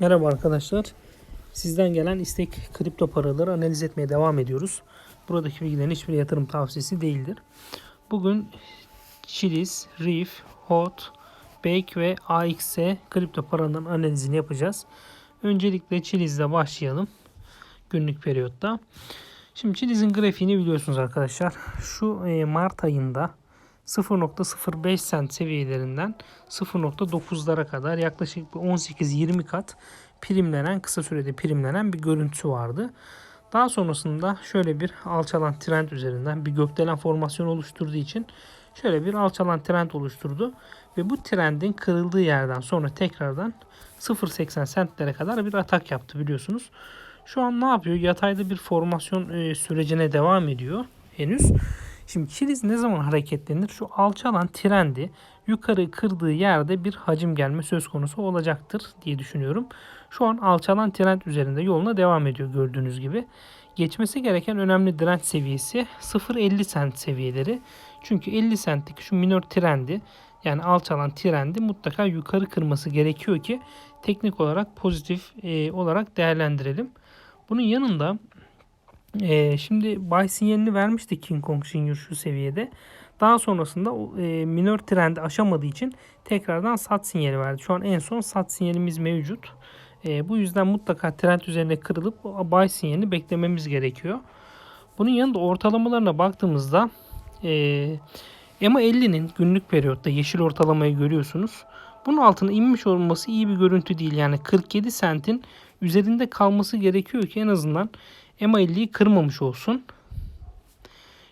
Merhaba arkadaşlar. Sizden gelen istek kripto paraları analiz etmeye devam ediyoruz. Buradaki bilgilerin hiçbir yatırım tavsiyesi değildir. Bugün Chiliz, Reef, HOT, Bake ve AXS kripto paraların analizini yapacağız. Öncelikle Chiliz'le başlayalım. Günlük periyotta. Şimdi Chiliz'in grafiğini biliyorsunuz arkadaşlar. Şu e, Mart ayında 0.05 sent seviyelerinden 0.9'lara kadar yaklaşık bir 18-20 kat primlenen kısa sürede primlenen bir görüntüsü vardı. Daha sonrasında şöyle bir alçalan trend üzerinden bir gökdelen formasyon oluşturduğu için şöyle bir alçalan trend oluşturdu ve bu trendin kırıldığı yerden sonra tekrardan 0.80 sentlere kadar bir atak yaptı biliyorsunuz. Şu an ne yapıyor? Yatayda bir formasyon e, sürecine devam ediyor henüz. Şimdi çiliz ne zaman hareketlenir? Şu alçalan trendi yukarı kırdığı yerde bir hacim gelme söz konusu olacaktır diye düşünüyorum. Şu an alçalan trend üzerinde yoluna devam ediyor gördüğünüz gibi. Geçmesi gereken önemli direnç seviyesi 0.50 sent seviyeleri. Çünkü 50 centlik şu minor trendi yani alçalan trendi mutlaka yukarı kırması gerekiyor ki teknik olarak pozitif e, olarak değerlendirelim. Bunun yanında e, şimdi buy sinyalini vermişti King Kong Senior şu seviyede. Daha sonrasında e, minor trendi aşamadığı için tekrardan sat sinyali verdi. Şu an en son sat sinyalimiz mevcut. E, bu yüzden mutlaka trend üzerine kırılıp buy sinyalini beklememiz gerekiyor. Bunun yanında ortalamalarına baktığımızda e, EMA 50'nin günlük periyotta yeşil ortalamayı görüyorsunuz. Bunun altına inmiş olması iyi bir görüntü değil. Yani 47 sentin üzerinde kalması gerekiyor ki en azından EMA 50'yi kırmamış olsun.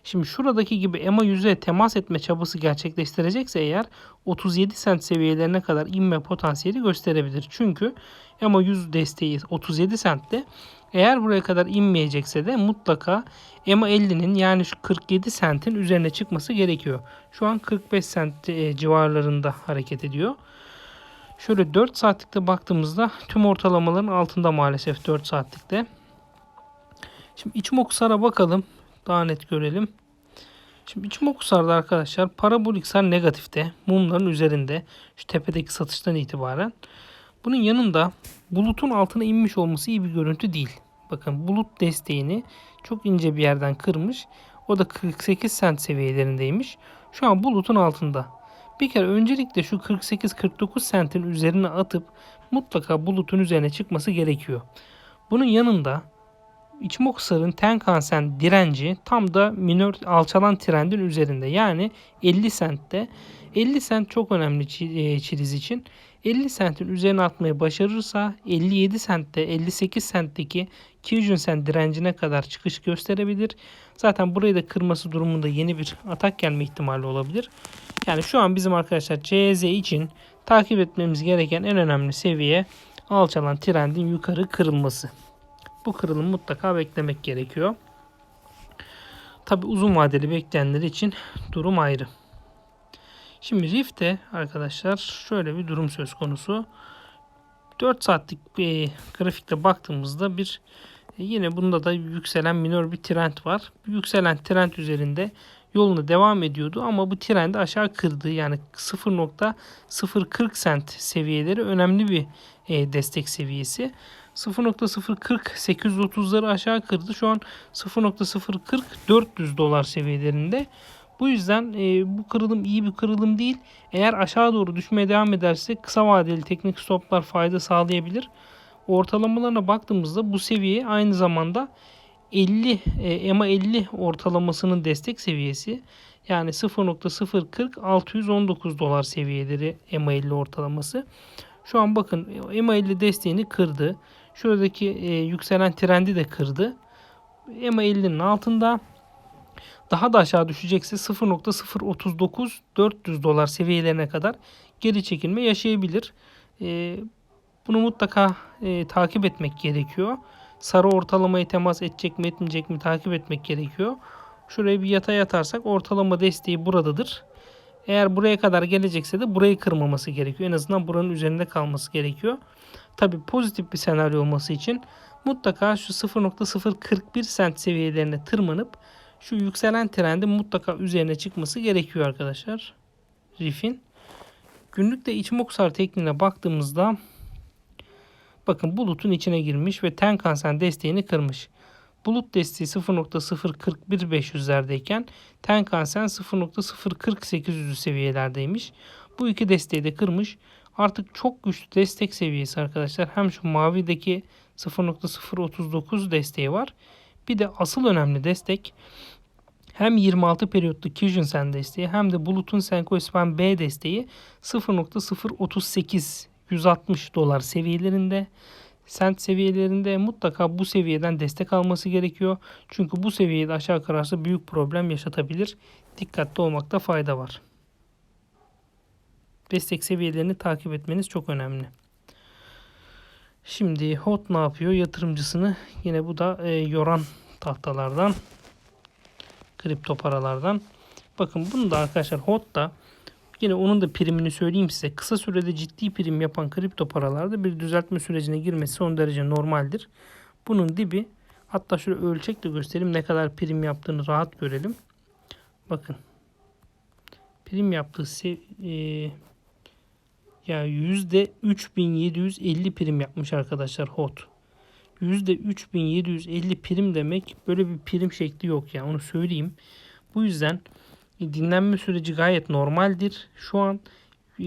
Şimdi şuradaki gibi EMA 100'e temas etme çabası gerçekleştirecekse eğer 37 sent seviyelerine kadar inme potansiyeli gösterebilir. Çünkü EMA 100 desteği 37 sentte eğer buraya kadar inmeyecekse de mutlaka EMA 50'nin yani şu 47 sentin üzerine çıkması gerekiyor. Şu an 45 sent e, civarlarında hareket ediyor. Şöyle 4 saatlikte baktığımızda tüm ortalamaların altında maalesef 4 saatlikte. Şimdi Ichimokusar'a bakalım. Daha net görelim. Şimdi Ichimokusar'da arkadaşlar parabolik sar negatifte. Mumların üzerinde. Şu tepedeki satıştan itibaren. Bunun yanında bulutun altına inmiş olması iyi bir görüntü değil. Bakın bulut desteğini çok ince bir yerden kırmış. O da 48 sent seviyelerindeymiş. Şu an bulutun altında. Bir kere öncelikle şu 48-49 sentin üzerine atıp mutlaka bulutun üzerine çıkması gerekiyor. Bunun yanında İçmoksar'ın Tenkan-sen direnci tam da minör alçalan trendin üzerinde. Yani 50 sentte. 50 sent çok önemli e, çiliz için. 50 sentin üzerine atmayı başarırsa 57 sentte 58 sentteki Kyujin sen direncine kadar çıkış gösterebilir. Zaten burayı da kırması durumunda yeni bir atak gelme ihtimali olabilir. Yani şu an bizim arkadaşlar CZ için takip etmemiz gereken en önemli seviye alçalan trendin yukarı kırılması. Bu kırılımı mutlaka beklemek gerekiyor. Tabi uzun vadeli bekleyenler için durum ayrı. Şimdi Rift'te arkadaşlar şöyle bir durum söz konusu. 4 saatlik bir grafikte baktığımızda bir e, yine bunda da yükselen minor bir trend var. Yükselen trend üzerinde yoluna devam ediyordu ama bu trendi aşağı kırdı. Yani 0.040 sent seviyeleri önemli bir e, destek seviyesi. 0.040 830'ları aşağı kırdı. Şu an 0.040 400 dolar seviyelerinde. Bu yüzden e, bu kırılım iyi bir kırılım değil. Eğer aşağı doğru düşmeye devam ederse kısa vadeli teknik stoplar fayda sağlayabilir. Ortalamalarına baktığımızda bu seviye aynı zamanda 50 e, EMA 50 ortalamasının destek seviyesi. Yani 0.040 619 dolar seviyeleri EMA 50 ortalaması. Şu an bakın EMA 50 desteğini kırdı. Şuradaki e, yükselen trendi de kırdı. EMA 50'nin altında daha da aşağı düşecekse 0.039 400 dolar seviyelerine kadar geri çekilme yaşayabilir. E, bunu mutlaka e, takip etmek gerekiyor. Sarı ortalamayı temas edecek mi etmeyecek mi takip etmek gerekiyor. Şuraya bir yatay atarsak ortalama desteği buradadır. Eğer buraya kadar gelecekse de burayı kırmaması gerekiyor. En azından buranın üzerinde kalması gerekiyor. Tabi pozitif bir senaryo olması için mutlaka şu 0.041 sent seviyelerine tırmanıp şu yükselen trendin mutlaka üzerine çıkması gerekiyor arkadaşlar. Riff'in. Günlükte Ichimokusar tekniğine baktığımızda bakın bulutun içine girmiş ve Tenkan-sen desteğini kırmış. Bulut desteği 0.041500'lerdeyken Tenkan-sen 0.040800 seviyelerdeymiş. Bu iki desteği de kırmış. Artık çok güçlü destek seviyesi arkadaşlar. Hem şu mavideki 0.039 desteği var. Bir de asıl önemli destek hem 26 periyotlu Fusion Sen desteği hem de Bulut'un Senko Span B desteği 0.038 160 dolar seviyelerinde sent seviyelerinde mutlaka bu seviyeden destek alması gerekiyor. Çünkü bu seviyede aşağı kırarsa büyük problem yaşatabilir. Dikkatli olmakta fayda var. Destek seviyelerini takip etmeniz çok önemli. Şimdi HOT ne yapıyor? Yatırımcısını yine bu da e, yoran tahtalardan kripto paralardan. Bakın bunu da arkadaşlar HOT da yine onun da primini söyleyeyim size. Kısa sürede ciddi prim yapan kripto paralarda bir düzeltme sürecine girmesi son derece normaldir. Bunun dibi hatta şöyle ölçekle göstereyim ne kadar prim yaptığını rahat görelim. Bakın. Prim yaptığı sev e, ya %3750 prim yapmış arkadaşlar HOT. %3750 prim demek böyle bir prim şekli yok ya onu söyleyeyim. Bu yüzden dinlenme süreci gayet normaldir. Şu an e,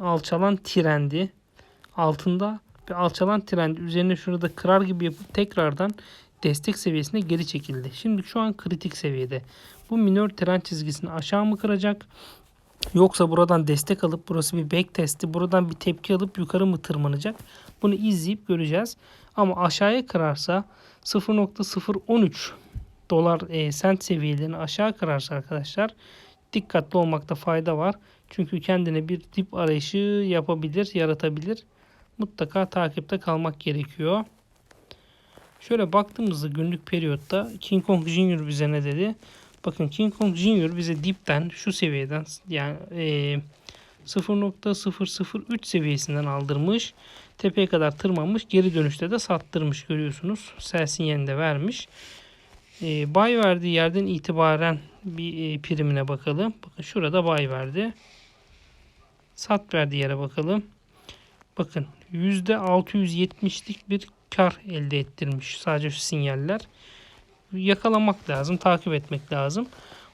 alçalan trendi altında ve alçalan trendi üzerine şurada kırar gibi yapıp tekrardan destek seviyesine geri çekildi. Şimdi şu an kritik seviyede. Bu minor trend çizgisini aşağı mı kıracak? Yoksa buradan destek alıp burası bir back testi buradan bir tepki alıp yukarı mı tırmanacak? Bunu izleyip göreceğiz. Ama aşağıya kırarsa 0.013 dolar e, sent seviyelerini aşağı kırarsa arkadaşlar dikkatli olmakta fayda var. Çünkü kendine bir dip arayışı yapabilir, yaratabilir. Mutlaka takipte kalmak gerekiyor. Şöyle baktığımızda günlük periyotta King Kong Junior bize ne dedi? Bakın King Kong Junior bize dipten şu seviyeden yani e, 0.003 seviyesinden aldırmış. Tepeye kadar tırmanmış. Geri dönüşte de sattırmış görüyorsunuz. Sell sinyalini de vermiş. E, buy verdiği yerden itibaren bir e, primine bakalım. Bakın şurada buy verdi. Sat verdiği yere bakalım. Bakın %670'lik bir kar elde ettirmiş. Sadece şu sinyaller. Yakalamak lazım. Takip etmek lazım.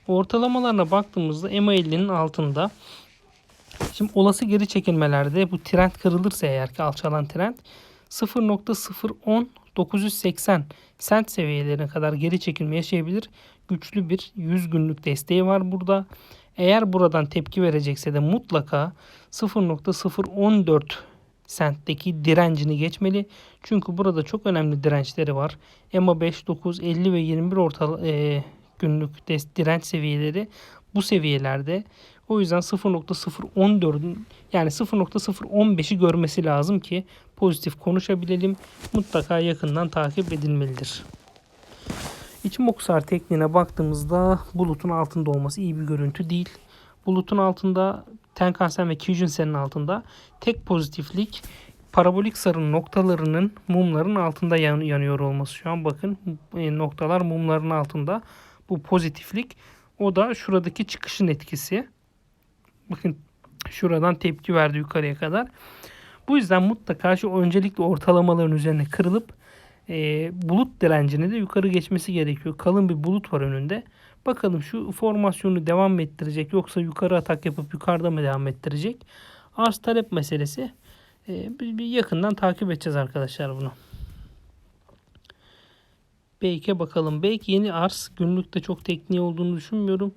Ortalamalarına baktığımızda EMA50'nin altında Şimdi olası geri çekilmelerde bu trend kırılırsa eğer ki alçalan trend 0.010 980 sent seviyelerine kadar geri çekilme yaşayabilir. Güçlü bir 100 günlük desteği var burada. Eğer buradan tepki verecekse de mutlaka 0.014 sentteki direncini geçmeli. Çünkü burada çok önemli dirençleri var. EMA 5, 9, 50 ve 21 orta e, günlük direnç seviyeleri bu seviyelerde. O yüzden 0.014'ün yani 0.015'i görmesi lazım ki pozitif konuşabilelim. Mutlaka yakından takip edilmelidir. İçimoksar tekniğine baktığımızda bulutun altında olması iyi bir görüntü değil. Bulutun altında Tenkan-sen ve Kyujin-sen'in altında tek pozitiflik parabolik sarının noktalarının mumların altında yan, yanıyor olması şu an. Bakın e, noktalar mumların altında. Bu pozitiflik. O da şuradaki çıkışın etkisi. Bakın şuradan tepki verdi yukarıya kadar. Bu yüzden mutlaka şu öncelikle ortalamaların üzerine kırılıp e, bulut direncini de yukarı geçmesi gerekiyor. Kalın bir bulut var önünde. Bakalım şu formasyonu devam ettirecek yoksa yukarı atak yapıp yukarıda mı devam ettirecek? Arz talep meselesi. E, bir yakından takip edeceğiz arkadaşlar bunu. Bake'e bakalım. Bake yeni arz. Günlükte çok tekniği olduğunu düşünmüyorum.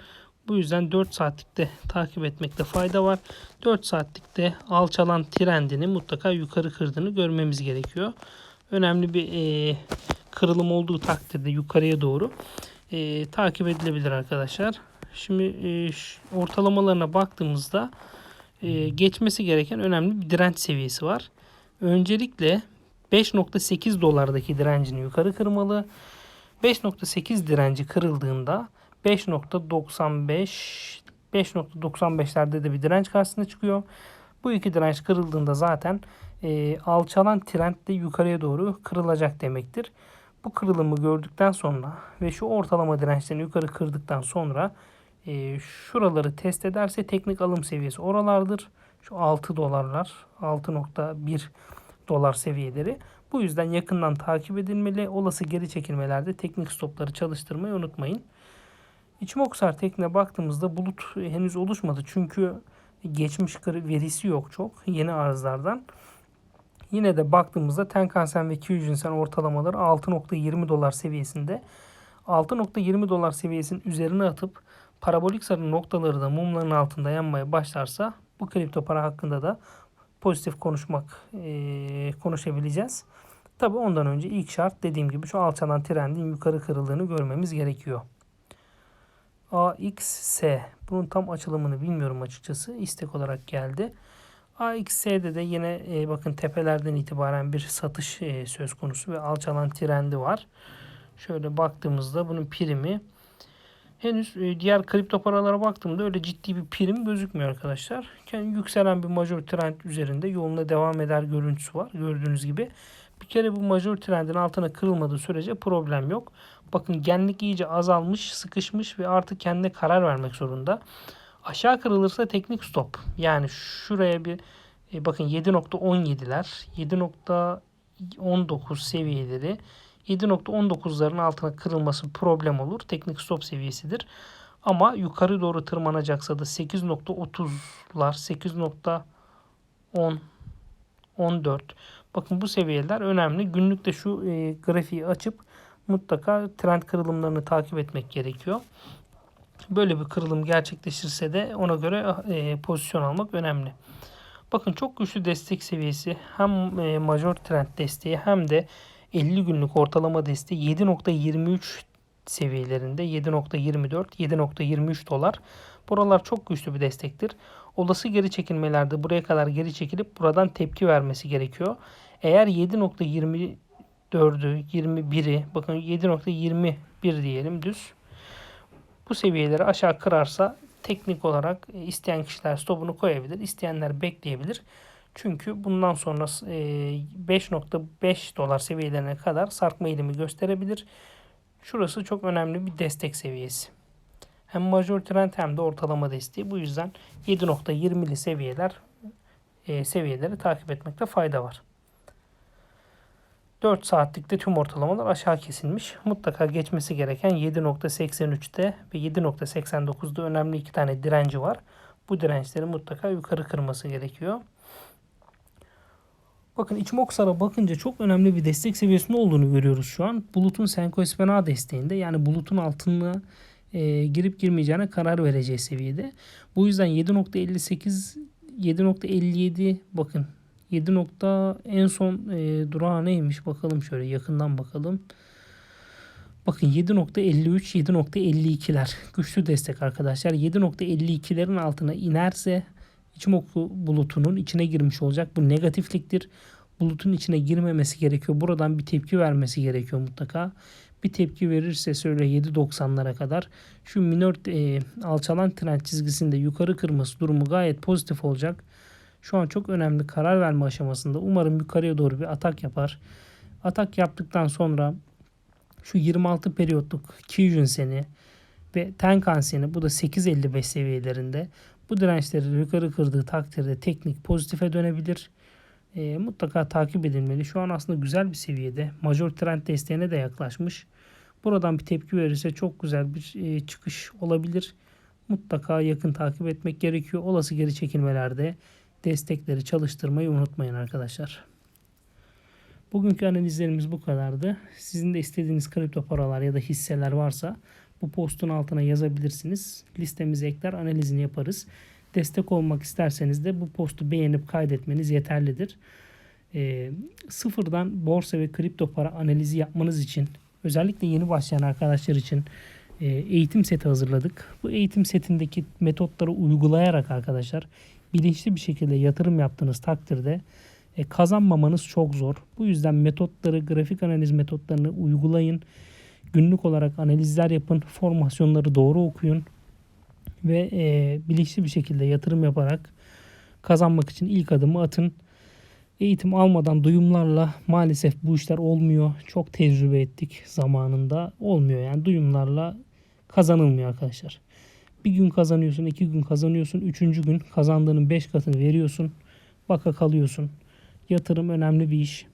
Bu yüzden 4 saatlikte takip etmekte fayda var. 4 saatlikte alçalan trendini mutlaka yukarı kırdığını görmemiz gerekiyor. Önemli bir e, kırılım olduğu takdirde yukarıya doğru e, takip edilebilir arkadaşlar. Şimdi e, ortalamalarına baktığımızda e, geçmesi gereken önemli bir direnç seviyesi var. Öncelikle 5.8 dolardaki direncini yukarı kırmalı. 5.8 direnci kırıldığında 5.95 5.95'lerde de bir direnç karşısına çıkıyor. Bu iki direnç kırıldığında zaten e, alçalan trend de yukarıya doğru kırılacak demektir. Bu kırılımı gördükten sonra ve şu ortalama dirençlerini yukarı kırdıktan sonra e, şuraları test ederse teknik alım seviyesi oralardır. Şu 6 dolarlar 6.1 dolar seviyeleri. Bu yüzden yakından takip edilmeli. Olası geri çekilmelerde teknik stopları çalıştırmayı unutmayın. İçimoksar tekne baktığımızda bulut henüz oluşmadı. Çünkü geçmiş verisi yok çok yeni arızlardan. Yine de baktığımızda Tenkan-sen ve Kyujin-sen ortalamaları 6.20 dolar seviyesinde. 6.20 dolar seviyesinin üzerine atıp parabolik sarı noktaları da mumların altında yanmaya başlarsa bu kripto para hakkında da pozitif konuşmak eee, konuşabileceğiz. Tabi ondan önce ilk şart dediğim gibi şu alçalan trendin yukarı kırıldığını görmemiz gerekiyor. AXS. Bunun tam açılımını bilmiyorum açıkçası. İstek olarak geldi. AXS'de de yine e, bakın tepelerden itibaren bir satış e, söz konusu ve alçalan trendi var. Şöyle baktığımızda bunun primi henüz e, diğer kripto paralara baktığımda öyle ciddi bir prim gözükmüyor arkadaşlar. Yani yükselen bir major trend üzerinde yoluna devam eder görüntüsü var. Gördüğünüz gibi. Bir kere bu major trendin altına kırılmadığı sürece problem yok. Bakın genlik iyice azalmış, sıkışmış ve artık kendine karar vermek zorunda. Aşağı kırılırsa teknik stop. Yani şuraya bir e, bakın 7.17'ler, 7.19 seviyeleri 7.19'ların altına kırılması problem olur. Teknik stop seviyesidir. Ama yukarı doğru tırmanacaksa da 8.30'lar, 8.10 14. Bakın bu seviyeler önemli. Günlükte şu e, grafiği açıp mutlaka trend kırılımlarını takip etmek gerekiyor. Böyle bir kırılım gerçekleşirse de ona göre e, pozisyon almak önemli. Bakın çok güçlü destek seviyesi hem e, major trend desteği hem de 50 günlük ortalama desteği 7.23 seviyelerinde 7.24 7.23 dolar. Buralar çok güçlü bir destektir. Olası geri çekilmelerde buraya kadar geri çekilip buradan tepki vermesi gerekiyor. Eğer 7.24'ü 21'i bakın 7.21 diyelim düz. Bu seviyeleri aşağı kırarsa teknik olarak isteyen kişiler stopunu koyabilir. isteyenler bekleyebilir. Çünkü bundan sonra e, 5.5 dolar seviyelerine kadar sarkma eğilimi gösterebilir. Şurası çok önemli bir destek seviyesi. Hem major trend hem de ortalama desteği. Bu yüzden 7.20'li seviyeler e, seviyeleri takip etmekte fayda var. 4 saatlikte tüm ortalamalar aşağı kesilmiş. Mutlaka geçmesi gereken 7.83'te ve 7.89'da önemli iki tane direnci var. Bu dirençleri mutlaka yukarı kırması gerekiyor. Bakın Ichimokusar'a bakınca çok önemli bir destek seviyesinde olduğunu görüyoruz şu an. Bulutun Senko SPNA desteğinde yani bulutun altına e, girip girmeyeceğine karar vereceği seviyede. Bu yüzden 7.58 7.57 bakın 7 nokta en son e, durağı neymiş bakalım şöyle yakından bakalım. Bakın 7.53 7.52'ler güçlü destek arkadaşlar. 7.52'lerin altına inerse İçimoku bulutunun içine girmiş olacak. Bu negatifliktir. Bulutun içine girmemesi gerekiyor. Buradan bir tepki vermesi gerekiyor mutlaka. Bir tepki verirse söyle 7.90'lara kadar şu minor e, alçalan trend çizgisinde yukarı kırması durumu gayet pozitif olacak. Şu an çok önemli karar verme aşamasında. Umarım yukarıya doğru bir atak yapar. Atak yaptıktan sonra şu 26 periyotluk Kijun seni ve Tenkan seni bu da 8.55 seviyelerinde bu dirençleri yukarı kırdığı takdirde teknik pozitife dönebilir. E, mutlaka takip edilmeli. Şu an aslında güzel bir seviyede. Major trend desteğine de yaklaşmış. Buradan bir tepki verirse çok güzel bir e, çıkış olabilir. Mutlaka yakın takip etmek gerekiyor. Olası geri çekilmelerde destekleri çalıştırmayı unutmayın arkadaşlar. Bugünkü analizlerimiz bu kadardı. Sizin de istediğiniz kripto paralar ya da hisseler varsa bu postun altına yazabilirsiniz. Listemize ekler analizini yaparız. Destek olmak isterseniz de bu postu beğenip kaydetmeniz yeterlidir. E, sıfırdan borsa ve kripto para analizi yapmanız için özellikle yeni başlayan arkadaşlar için e, eğitim seti hazırladık. Bu eğitim setindeki metotları uygulayarak arkadaşlar bilinçli bir şekilde yatırım yaptığınız takdirde e, kazanmamanız çok zor. Bu yüzden metotları, grafik analiz metotlarını uygulayın. Günlük olarak analizler yapın, formasyonları doğru okuyun ve e, bilinçli bir şekilde yatırım yaparak kazanmak için ilk adımı atın. Eğitim almadan duyumlarla maalesef bu işler olmuyor. Çok tecrübe ettik zamanında. Olmuyor yani duyumlarla kazanılmıyor arkadaşlar. Bir gün kazanıyorsun, iki gün kazanıyorsun, üçüncü gün kazandığının beş katını veriyorsun. Baka kalıyorsun. Yatırım önemli bir iş.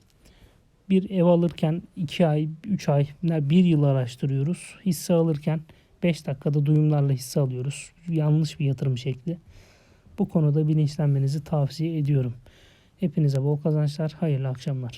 Bir ev alırken 2 ay, 3 ay, 1 yıl araştırıyoruz. Hisse alırken 5 dakikada duyumlarla hisse alıyoruz. Yanlış bir yatırım şekli. Bu konuda bilinçlenmenizi tavsiye ediyorum. Hepinize bol kazançlar, hayırlı akşamlar.